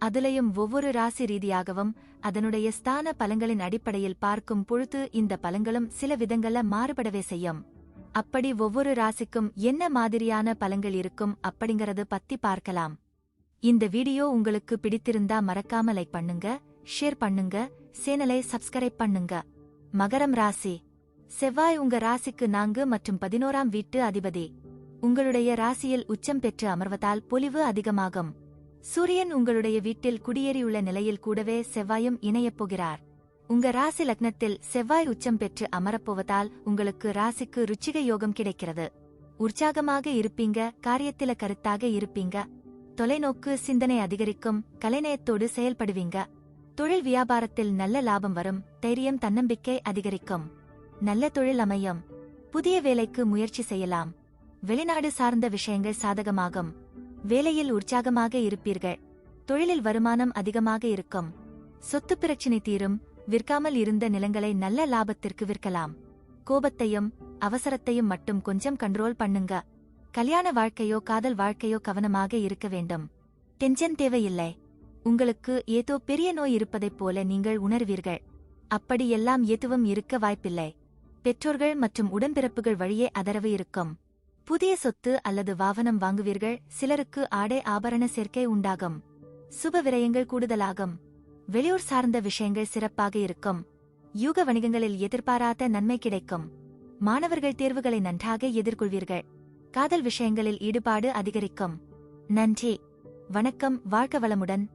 அதுலயும் ஒவ்வொரு ராசி ரீதியாகவும் அதனுடைய ஸ்தான பலங்களின் அடிப்படையில் பார்க்கும் பொழுது இந்த பலங்களும் சில விதங்கள்ல மாறுபடவே செய்யும். அப்படி ஒவ்வொரு ராசிக்கும் என்ன மாதிரியான பலங்கள் இருக்கும் அப்படிங்கறது பத்தி பார்க்கலாம். இந்த வீடியோ உங்களுக்கு பிடித்திருந்தா மறக்காம லைக் பண்ணுங்க ஷேர் பண்ணுங்க சேனலை சப்ஸ்கிரைப் பண்ணுங்க. மகரம் ராசி. செவ்வாய் உங்க ராசிக்கு நான்கு மற்றும் பதினோராம் வீட்டு அதிபதி. உங்களுடைய ராசியில் உச்சம் பெற்று அமர்வதால் பொலிவு அதிகமாகும். சூரியன் உங்களுடைய வீட்டில் குடியேறியுள்ள நிலையில் கூடவே செவ்வாயும் இணையப் போகிறார். உங்க ராசி லக்னத்தில் செவ்வாய் உச்சம் பெற்று அமரப்போவதால் உங்களுக்கு ராசிக்கு ருச்சிக யோகம் கிடைக்கிறது. உற்சாகமாக இருப்பீங்க காரியத்தில கருத்தாக இருப்பீங்க. தொலைநோக்கு சிந்தனை அதிகரிக்கும் கலைநயத்தோடு செயல்படுவீங்க. தொழில் வியாபாரத்தில் நல்ல லாபம் வரும் தைரியம் தன்னம்பிக்கை அதிகரிக்கும். நல்ல தொழில் அமையும். புதிய வேலைக்கு முயற்சி செய்யலாம். வெளிநாடு சார்ந்த விஷயங்கள் சாதகமாகும். வேலையில் உற்சாகமாக இருப்பீர்கள். தொழிலில் வருமானம் அதிகமாக இருக்கும். சொத்து பிரச்சினை தீரும். விற்காமல் இருந்த நிலங்களை நல்ல லாபத்திற்கு விற்கலாம். கோபத்தையும் அவசரத்தையும் மட்டும் கொஞ்சம் கண்ட்ரோல் பண்ணுங்க. கல்யாண வாழ்க்கையோ காதல் வாழ்க்கையோ கவனமாக இருக்க வேண்டும். டென்ஷன் தேவையில்லை. உங்களுக்கு ஏதோ பெரிய நோய் இருப்பதைப் போல நீங்கள் உணர்வீர்கள். அப்படி எல்லாம் எதுவும் இருக்க வாய்ப்பில்லை. பெற்றோர்கள் மற்றும் உடன்பிறப்புகள் வழியே அதரவு இருக்கும். புதிய சொத்து அல்லது வாகனம் வாங்குவீர்கள். சிலருக்கு ஆடை ஆபரண சேர்க்கை உண்டாகும். சுப விரயங்கள் கூடுதலாகும். வெளியூர் சார்ந்த விஷயங்கள் சிறப்பாக இருக்கும். யூக வணிகங்களில் எதிர்பாராத நன்மை கிடைக்கும். மாணவர்கள் தேர்வுகளை நன்றாக எதிர்கொள்வீர்கள். காதல் விஷயங்களில் ஈடுபாடு அதிகரிக்கும். நன்றி. வணக்கம். வாழ்க வளமுடன்.